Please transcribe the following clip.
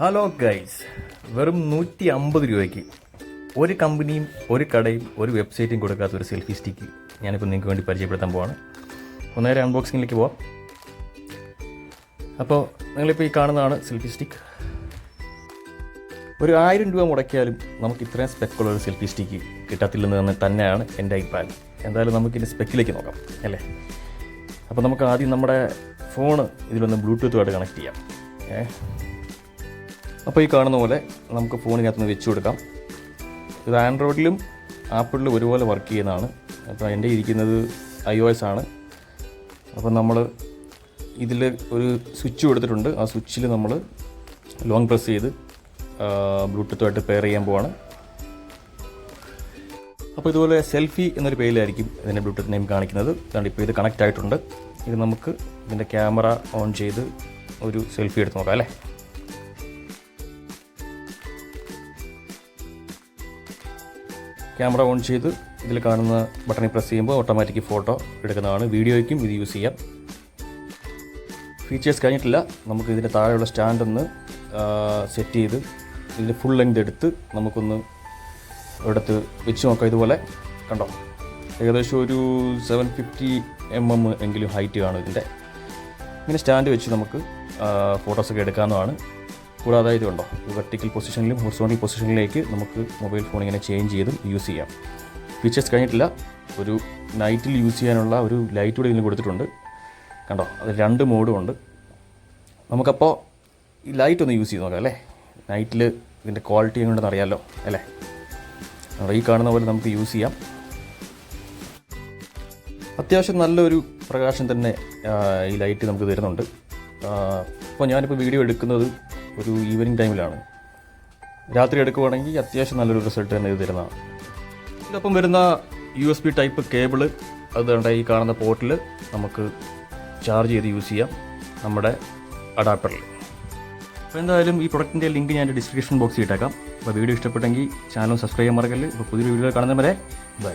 Hello guys വെറും നൂറ്റി അമ്പത് രൂപയ്ക്ക് ഒരു കമ്പനിയും ഒരു കടയും ഒരു വെബ്സൈറ്റും കൊടുക്കാത്ത ഒരു സെൽഫി സ്റ്റിക്ക് ഞാനിപ്പോൾ നിങ്ങൾക്ക് വേണ്ടി പരിചയപ്പെടുത്താൻ പോവാണ്. ഒന്നേരം നേരെ അൺബോക്സിങ്ങിലേക്ക് പോവാം. അപ്പോൾ നിങ്ങളിപ്പോൾ ഈ കാണുന്നതാണ് സെൽഫി സ്റ്റിക്ക് ഒരു ആയിരം രൂപ മുടക്കിയാലും നമുക്ക് ഇത്രയും സ്പെക്കുള്ള ഒരു സെൽഫി സ്റ്റിക്ക് കിട്ടത്തില്ലെന്ന് തന്നെ തന്നെയാണ് എന്റെ അഭിപ്രായം. എന്തായാലും നമുക്കിതിന്റെ സ്പെക്കിലേക്ക് നോക്കാം അല്ലേ? അപ്പോൾ നമുക്ക് ആദ്യം നമ്മുടെ ഫോണ് ഇതിലൊന്ന് ബ്ലൂടൂത്തുമായിട്ട് കണക്ട് ചെയ്യാം. ഏ? അപ്പോൾ ഈ കാണുന്ന പോലെ നമുക്ക് ഫോണിനകത്തുനിന്ന് വെച്ച് കൊടുക്കാം. ഇത് ആൻഡ്രോയിഡിലും ആപ്പിളിലും ഒരുപോലെ വർക്ക് ചെയ്യുന്നതാണ്. അപ്പോൾ എന്റെ ഇരിക്കുന്നത് ഐ ഒ എസ് ആണ്. അപ്പോൾ നമ്മൾ ഇതിൽ ഒരു സ്വിച്ച് കൊടുത്തിട്ടുണ്ട്. ആ സ്വിച്ചിൽ നമ്മൾ ലോങ് പ്രസ് ചെയ്ത് ബ്ലൂടൂത്തുമായിട്ട് പെയർ ചെയ്യാൻ പോവാണ്. അപ്പോൾ ഇതുപോലെ സെൽഫി എന്നൊരു പേരിലായിരിക്കും ഇതിന്റെ ബ്ലൂടൂത്ത് നെയിം കാണിക്കുന്നത്. അതുകൊണ്ട് ഇപ്പോൾ ഇത് കണക്റ്റ് ആയിട്ടുണ്ട് ഇത് നമുക്ക് ഇതിന്റെ ക്യാമറ ഓൺ ചെയ്ത് ഒരു സെൽഫി എടുത്ത് നോക്കാം അല്ലേ? ക്യാമറ ഓൺ ചെയ്ത് ഇതിൽ കാണുന്ന ബട്ടണിൽ പ്രസ് ചെയ്യുമ്പോൾ ഓട്ടോമാറ്റിക് ഫോട്ടോ എടുക്കുന്നതാണ്. വീഡിയോയ്ക്കും ഇത് യൂസ് ചെയ്യാം. ഫീച്ചേഴ്സ് കഴിഞ്ഞിട്ടില്ല. നമുക്ക് ഇതിന്റെ താഴെയുള്ള സ്റ്റാൻഡ് ഒന്ന് സെറ്റ് ചെയ്ത് ഇതിന്റെ ഫുൾ ലെങ്ത് എടുത്ത് നമുക്കൊന്ന് എടുത്ത് വെച്ച് നോക്കാം ഇതുപോലെ. കണ്ടോ? ഏകദേശം ഒരു സെവൻ ഫിഫ്റ്റി എം എം എങ്കിലും ഹൈറ്റ് കാണും ഇതിന്റെ. ഇങ്ങനെ സ്റ്റാൻഡ് വെച്ച് നമുക്ക് ഫോട്ടോസൊക്കെ എടുക്കാവുന്നതാണ്. കൂടാതെ ഇതുണ്ടോ വെർട്ടിക്കൽ പൊസിഷനിലും ഹോർസോണി പൊസിഷനിലേക്ക് നമുക്ക് മൊബൈൽ ഫോൺ ഇങ്ങനെ ചേഞ്ച് ചെയ്തും യൂസ് ചെയ്യാം. ഫീച്ചേഴ്സ് കഴിഞ്ഞിട്ടില്ല. ഒരു നൈറ്റിൽ യൂസ് ചെയ്യാനുള്ള ഒരു ലൈറ്റ് കൂടി ഇതിന് കൊടുത്തിട്ടുണ്ട്. കണ്ടോ? അത് രണ്ട് മോഡും ഉണ്ട്. നമുക്കപ്പോൾ ഈ ലൈറ്റ് ഒന്ന് യൂസ് ചെയ്ത് നോക്കാം അല്ലേ? നൈറ്റിൽ ഇതിന്റെ ക്വാളിറ്റി എങ്ങനെയുണ്ടെന്ന് അറിയാമല്ലോ അല്ലേ? ഈ കാണുന്ന പോലെ നമുക്ക് യൂസ് ചെയ്യാം. അത്യാവശ്യം നല്ലൊരു പ്രകാശം തന്നെ ഈ ലൈറ്റ് നമുക്ക് തരുന്നുണ്ട്. അപ്പോൾ ഞാനിപ്പോൾ വീഡിയോ എടുക്കുന്നത് ഒരു ഈവനിങ് ടൈമിലാണ് രാത്രി എടുക്കുവാണെങ്കിൽ അത്യാവശ്യം നല്ലൊരു റിസൾട്ട് തന്നെ ഇത് തരുന്നതാണ് ഇതിനൊപ്പം വരുന്ന U S B type cable അതുകൊണ്ട് ഈ കാണുന്ന പോർട്ടിൽ നമുക്ക് ചാർജ് ചെയ്ത് യൂസ് ചെയ്യാം നമ്മുടെ അഡാപ്റ്ററിൽ അപ്പോൾ എന്തായാലും ഈ പ്രൊഡക്റ്റിന്റെ ലിങ്ക് ഞാൻ ഡിസ്ക്രിപ്ഷൻ ബോക്സിൽ ഇട്ടേക്കാം. അപ്പോൾ വീഡിയോ ഇഷ്ടപ്പെട്ടെങ്കിൽ ചാനൽ സബ്സ്ക്രൈബ് ചെയ്യാൻ മറക്കല്ലേ. അപ്പോൾ പുതിയൊരു വീഡിയോ കാണുന്നവരെ ബൈ